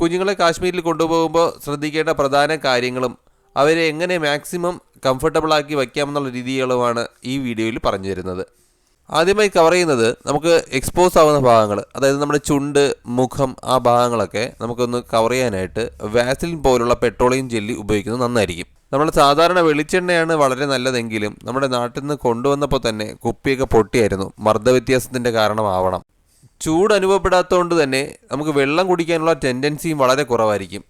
കുഞ്ഞുങ്ങളെ കാശ്മീരിൽ കൊണ്ടുപോകുമ്പോൾ ശ്രദ്ധിക്കേണ്ട പ്രധാന കാര്യങ്ങളും അവരെ എങ്ങനെ മാക്സിമം കംഫർട്ടബിൾ ആക്കി വയ്ക്കാമെന്നുള്ള രീതികളുമാണ് ഈ വീഡിയോയിൽ പറഞ്ഞു തരുന്നത്. ആദ്യമായി കവർ ചെയ്യുന്നത് നമുക്ക് എക്സ്പോസ് ആവുന്ന ഭാഗങ്ങൾ അതായത് നമ്മുടെ ചുണ്ട് മുഖം ആ ഭാഗങ്ങളൊക്കെ നമുക്കൊന്ന് കവർ ചെയ്യാനായിട്ട് വാസിലിൻ പോലുള്ള പെട്രോളിയം ജെല്ലി ഉപയോഗിക്കുന്നത് നന്നായിരിക്കും. നമ്മൾ സാധാരണ വെളിച്ചെണ്ണയാണ് വളരെ നല്ലതെങ്കിലും നമ്മുടെ നാട്ടിൽ നിന്ന് കൊണ്ടുവന്നപ്പോൾ തന്നെ കുപ്പിയൊക്കെ പൊട്ടിയായിരുന്നു. മർദ്ദവ്യത്യാസത്തിന്റെ കാരണമാവണം. ചൂട് അനുഭവപ്പെടാത്തതുകൊണ്ട് തന്നെ നമുക്ക് വെള്ളം കുടിക്കാനുള്ള ടെൻഡൻസിയും വളരെ കുറവായിരിക്കും.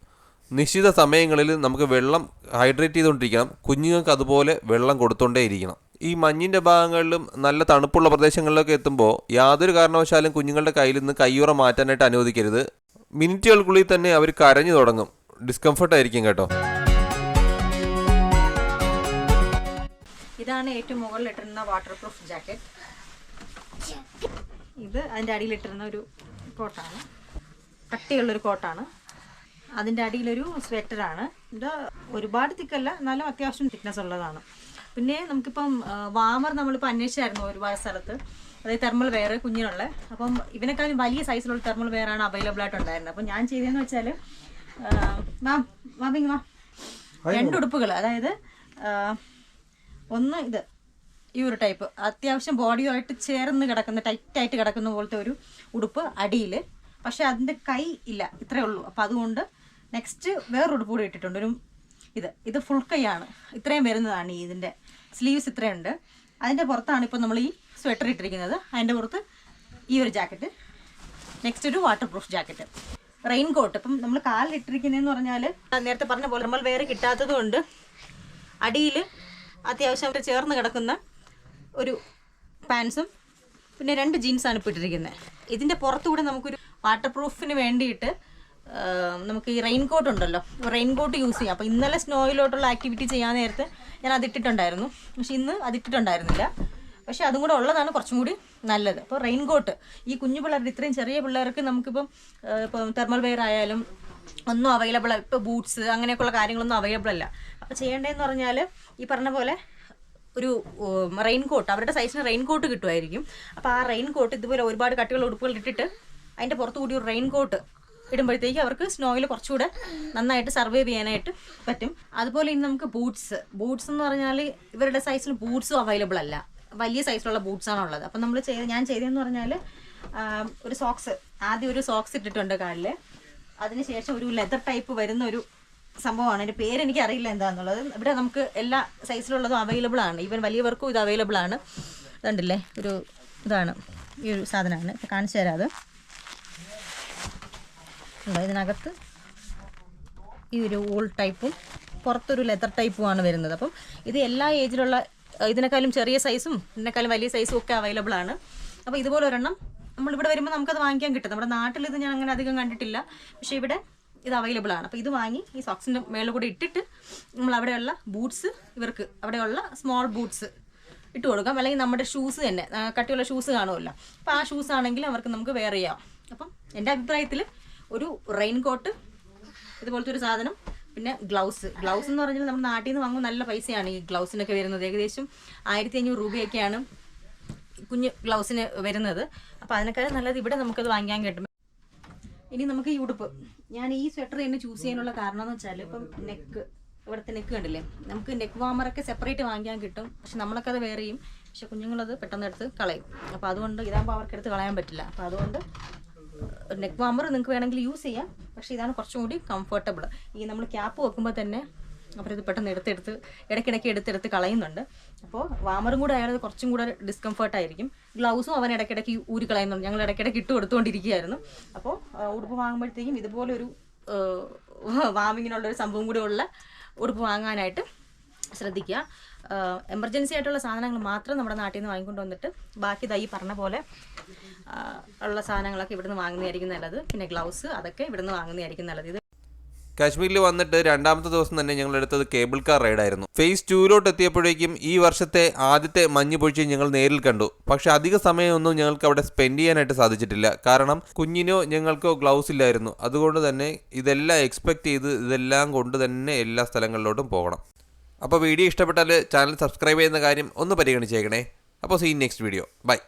നിശ്ചിത സമയങ്ങളിൽ നമുക്ക് വെള്ളം ഹൈഡ്രേറ്റ് ചെയ്തുകൊണ്ടിരിക്കണം. കുഞ്ഞുങ്ങൾക്ക് അതുപോലെ വെള്ളം കൊടുത്തോണ്ടേയിരിക്കണം ഈ മഞ്ഞിന്റെ ഭാഗങ്ങളിലും നല്ല തണുപ്പുള്ള പ്രദേശങ്ങളിലൊക്കെ എത്തുമ്പോൾ യാതൊരു കാരണവശാലും കുഞ്ഞുങ്ങളുടെ കയ്യിൽ നിന്ന് കയ്യുറ മാറ്റാനായിട്ട് അനുവദിക്കരുത്. മിനിറ്റുകൾക്കുള്ളിൽ തന്നെ അവർ കരഞ്ഞു തുടങ്ങും. ഡിസ്കംഫർട്ടായിരിക്കും കേട്ടോ. ഇതാണ് ഏറ്റവും മുകളിലിട്ടിരുന്ന വാട്ടർ പ്രൂഫ് ജാക്കറ്റ് ഇത് അതിന്റെ അടിയിലിട്ടിരുന്ന ഒരു കോട്ടാണ്. കട്ടിയുള്ളൊരു കോട്ടാണ്. അതിന്റെ അടിയിലൊരു സ്വെറ്ററാണ്. ഇത് ഒരുപാട് തിക്കല്ല എന്നാലും അത്യാവശ്യം തിക്നെസ് ഉള്ളതാണ്. പിന്നെ നമുക്കിപ്പം വാമർ നമ്മളിപ്പോൾ അന്വേഷിച്ചായിരുന്നു ഒരുപാട് സ്ഥലത്ത്. അതായത് തെർമൽ വെയർ കുഞ്ഞിനുള്ള. അപ്പം ഇവനെക്കാളും വലിയ സൈസിലുള്ള തെർമൽ വെയർ ആണ് അവൈലബിൾ ആയിട്ടുണ്ടായിരുന്നത്. അപ്പം ഞാൻ ചെയ്തതെന്ന് വെച്ചാൽ മാം മാമിങ് വാ രണ്ട് ഉടുപ്പുകൾ അതായത് ഒന്ന് ഇത്. ഈ ഒരു ടൈപ്പ് അത്യാവശ്യം ബോഡിയുമായിട്ട് ചേർന്ന് കിടക്കുന്ന ടൈറ്റായിട്ട് കിടക്കുന്ന പോലത്തെ ഒരു ഉടുപ്പ് അടിയിൽ പക്ഷേ അതിന്റെ കൈ ഇല്ല ഇത്രയേ ഉള്ളൂ. അപ്പോൾ അതുകൊണ്ട് നെക്സ്റ്റ് വേറൊരു കൂടി ഇട്ടിട്ടുണ്ട്. ഒരു ഇത് ഇത് ഫുൾ കൈയാണ് ഇത്രയും വരുന്നതാണ് ഈ ഇതിന്റെ സ്ലീവ്സ് ഇത്രയുണ്ട് അതിന്റെ പുറത്താണ് ഇപ്പോൾ നമ്മൾ ഈ സ്വെറ്റർ ഇട്ടിരിക്കുന്നത്. അതിന്റെ പുറത്ത് ഈ ഒരു ജാക്കറ്റ് നെക്സ്റ്റ് ഒരു water proof jacket rain coat ഇപ്പം നമ്മൾ കാലിലിട്ടിരിക്കുന്നതെന്ന് പറഞ്ഞാൽ നേരത്തെ പറഞ്ഞ പോലെ നമ്മൾ വേറെ കിട്ടാത്തത് കൊണ്ട് അടിയിൽ അത്യാവശ്യം ചേർന്ന് കിടക്കുന്ന ഒരു പാൻസും പിന്നെ രണ്ട് ജീൻസാണ് ഇപ്പോൾ ഇട്ടിരിക്കുന്നത്. ഇതിന്റെ പുറത്തുകൂടെ നമുക്കൊരു വാട്ടർ പ്രൂഫിന് വേണ്ടിയിട്ട് നമുക്ക് ഈ റെയിൻ കോട്ട് ഉണ്ടല്ലോ റെയിൻ കോട്ട് യൂസ് ചെയ്യാം. അപ്പോൾ ഇന്നലെ സ്നോയിലോട്ടുള്ള ആക്ടിവിറ്റി ചെയ്യാൻ നേരത്തെ ഞാൻ അതിട്ടിട്ടുണ്ടായിരുന്നു. പക്ഷെ ഇന്ന് അതിട്ടിട്ടുണ്ടായിരുന്നില്ല. പക്ഷെ അതും കൂടെ ഉള്ളതാണ് കുറച്ചും കൂടി നല്ലത്. അപ്പോൾ റെയിൻ കോട്ട് ഈ കുഞ്ഞു പിള്ളേരുടെ ഇത്രയും ചെറിയ പിള്ളേർക്ക് നമുക്കിപ്പം ഇപ്പം തെർമൽ വെയർ ആയാലും ഒന്നും അവൈലബിൾ ഇപ്പോൾ ബൂട്ട്സ് അങ്ങനെയൊക്കെയുള്ള കാര്യങ്ങളൊന്നും അവൈലബിൾ അല്ല. അപ്പോൾ ചെയ്യേണ്ടതെന്ന് പറഞ്ഞാൽ ഈ പറഞ്ഞ പോലെ ഒരു റെയിൻ കോട്ട് അവരുടെ സൈസിന് റെയിൻ കോട്ട് കിട്ടുമായിരിക്കും. അപ്പോൾ ആ റെയിൻ കോട്ട് ഇതുപോലെ ഒരുപാട് കട്ടികൾ ഉടുപ്പുകൾ ഇട്ടിട്ട് അതിന്റെ പുറത്ത് കൂടി ഒരു റെയിൻ കോട്ട് ഇടുമ്പോഴത്തേക്ക് അവർക്ക് സ്നോയിൽ കുറച്ചുകൂടെ നന്നായിട്ട് സർവൈവ് ചെയ്യാനായിട്ട് പറ്റും. അതുപോലെ ഇനി നമുക്ക് ബൂട്ട്സ് ബൂട്ട്സ് എന്ന് പറഞ്ഞാൽ ഇവരുടെ സൈസിൽ ബൂട്ട്സും അവൈലബിൾ അല്ല. വലിയ സൈസിലുള്ള ബൂട്ട്സ് ആണ് ഉള്ളത്. അപ്പം നമ്മൾ ചെയ്ത് ഞാൻ ചെയ്തതെന്ന് പറഞ്ഞാൽ ഒരു സോക്സ് ആദ്യം ഒരു സോക്സ് ഇട്ടിട്ടുണ്ട് കാലിൽ അതിനുശേഷം ഒരു ലെതർ ടൈപ്പ് വരുന്ന ഒരു സംഭവമാണ്. എന്റെ പേര് എനിക്ക് അറിയില്ല എന്താണെന്നുള്ളത് ഇവിടെ നമുക്ക് എല്ലാ സൈസിലുള്ളതും അവൈലബിൾ ആണ്. ഈവൻ വലിയവർക്കും ഇത് അവൈലബിൾ ആണ്. ഇതുണ്ടല്ലേ? ഒരു ഇതാണ്. ഈ ഒരു സാധനമാണ്. കാണിച്ചു തരാം അത്. ഇതിനകത്ത് ഈ ഒരു ഓൾ ടൈപ്പും പുറത്തൊരു ലെതർ ടൈപ്പുമാണ് വരുന്നത്. അപ്പം ഇത് എല്ലാ ഏജിലുള്ള ഇതിനേക്കാളും ചെറിയ സൈസും ഇതിനേക്കാളും വലിയ സൈസും ഒക്കെ അവൈലബിൾ ആണ്. അപ്പോൾ ഇതുപോലെ ഒരെണ്ണം നമ്മളിവിടെ വരുമ്പോൾ നമുക്കത് വാങ്ങിക്കാൻ കിട്ടും. നമ്മുടെ നാട്ടിൽ ഇത് ഞാൻ അങ്ങനെ അധികം കണ്ടിട്ടില്ല. പക്ഷേ ഇവിടെ ഇത് അവൈലബിൾ ആണ്. അപ്പോൾ ഇത് വാങ്ങി ഈ സോക്സിന്റെ മേളിൽ കൂടി ഇട്ടിട്ട് നമ്മൾ അവിടെയുള്ള ബൂട്ട്സ് ഇവർക്ക് അവിടെയുള്ള സ്മോൾ ബൂട്ട്സ് ഇട്ട് കൊടുക്കാം. അല്ലെങ്കിൽ നമ്മുടെ ഷൂസ് തന്നെ കട്ടിയുള്ള ഷൂസ് കാണുമല്ലോ. അപ്പോൾ ആ ഷൂസ് ആണെങ്കിൽ അവർക്ക് നമുക്ക് വെയർ ചെയ്യാം. അപ്പം എന്റെ അഭിപ്രായത്തിൽ ഒരു റെയിൻ കോട്ട് ഇതുപോലത്തെ ഒരു സാധനം പിന്നെ ഗ്ലൗസ്. ഗ്ലൗസ് എന്ന് പറഞ്ഞാൽ നമ്മുടെ നാട്ടിൽ നിന്ന് വാങ്ങുമ്പോൾ നല്ല പൈസയാണ് ഈ ഗ്ലൗസിനൊക്കെ വരുന്നത്. ഏകദേശം ആയിരത്തി അഞ്ഞൂറ് രൂപയൊക്കെയാണ് കുഞ്ഞ് ഗ്ലൗസിന് വരുന്നത്. അപ്പോൾ അതിനേക്കാളും നല്ലത് ഇവിടെ നമുക്കത് വാങ്ങിക്കാൻ കിട്ടും. ഇനി നമുക്ക് ഈ ഉടുപ്പ്. ഞാൻ ഈ സ്വെറ്റർ തന്നെ ചൂസ് ചെയ്യാനുള്ള കാരണം എന്ന് വെച്ചാൽ ഇപ്പം നെക്ക് ഇവിടുത്തെ നെക്ക് കണ്ടില്ലേ? നമുക്ക് നെക്ക് വാമറൊക്കെ സെപ്പറേറ്റ് വാങ്ങിക്കാൻ കിട്ടും. പക്ഷെ നമ്മളൊക്കെ അത് വേറെ ചെയ്യും. പക്ഷെ കുഞ്ഞുങ്ങളത് പെട്ടെന്ന് എടുത്ത് കളയും. അപ്പോൾ അതുകൊണ്ട് ഇതാകുമ്പോൾ അവർക്ക് എടുത്ത് കളയാൻ പറ്റില്ല. അപ്പോൾ അതുകൊണ്ട് നെക്ക് വാമർ നിങ്ങൾക്ക് വേണമെങ്കിൽ യൂസ് ചെയ്യാം. പക്ഷേ ഇതാണ് കുറച്ചും കൂടി കംഫർട്ടബിൾ ഈ നമ്മൾ ക്യാപ്പ് വെക്കുമ്പോൾ തന്നെ അവരത് പെട്ടെന്ന് എടുത്തെടുത്ത് ഇടയ്ക്കിടയ്ക്ക് എടുത്തെടുത്ത് കളയുന്നുണ്ട്. അപ്പോൾ വാമറും കൂടെ അയാൾ കുറച്ചും കൂടെ ഡിസ്കംഫേർട്ടായിരിക്കും ഗ്ലൗസും അവൻ ഇടയ്ക്കിടയ്ക്ക് ഊരി കളയുന്നുണ്ട്. ഞങ്ങൾ ഇടയ്ക്കിടയ്ക്ക് ഇട്ട് കൊടുത്തുകൊണ്ടിരിക്കുകയായിരുന്നു. അപ്പോൾ ഉടുപ്പ് വാങ്ങുമ്പോഴത്തേക്കും ഇതുപോലെ ഒരു ഒരു സംഭവം കൂടെ ഉള്ള ഉടുപ്പ് വാങ്ങാനായിട്ട് ശ്രദ്ധിക്കുക. എമർജൻസി ആയിട്ടുള്ള സാധനങ്ങൾ മാത്രം നമ്മുടെ നാട്ടിൽ നിന്ന് വാങ്ങിക്കൊണ്ട് വന്നിട്ട് ബാക്കി ദൈ പറഞ്ഞ പോലെ ഉള്ള സാധനങ്ങളൊക്കെ ഇവിടുന്ന് വാങ്ങുന്നതായിരിക്കും നല്ലത്. പിന്നെ ഗ്ലൗസ് അതൊക്കെ ഇവിടുന്ന് വാങ്ങുന്നതായിരിക്കും നല്ലത്. ഇത് കാശ്മീരിൽ വന്നിട്ട് രണ്ടാമത്തെ ദിവസം തന്നെ ഞങ്ങൾ എടുത്തത് കേബിൾ കാർ റൈഡായിരുന്നു ഫേസ് ടൂവിലോട്ട് എത്തിയപ്പോഴേക്കും ഈ വർഷത്തെ ആദ്യത്തെ മഞ്ഞ് പൊഴിച്ച് ഞങ്ങൾ നേരിൽ കണ്ടു. പക്ഷെ അധിക സമയമൊന്നും ഞങ്ങൾക്ക് അവിടെ സ്പെൻഡ് ചെയ്യാനായിട്ട് സാധിച്ചിട്ടില്ല. കാരണം കുഞ്ഞിനോ ഞങ്ങൾക്കോ ഗ്ലൗസ് ഇല്ലായിരുന്നു. അതുകൊണ്ട് തന്നെ ഇതെല്ലാം എക്സ്പെക്ട് ചെയ്ത് ഇതെല്ലാം കൊണ്ട് തന്നെ എല്ലാ സ്ഥലങ്ങളിലോട്ടും പോകണം. അപ്പോൾ വീഡിയോ ഇഷ്ടപ്പെട്ടാൽ ചാനൽ സബ്സ്ക്രൈബ് ചെയ്യുന്ന കാര്യം ഒന്ന് പരിഗണിച്ചേക്കണേ. അപ്പോൾ സീ നെക്സ്റ്റ് വീഡിയോ ബൈ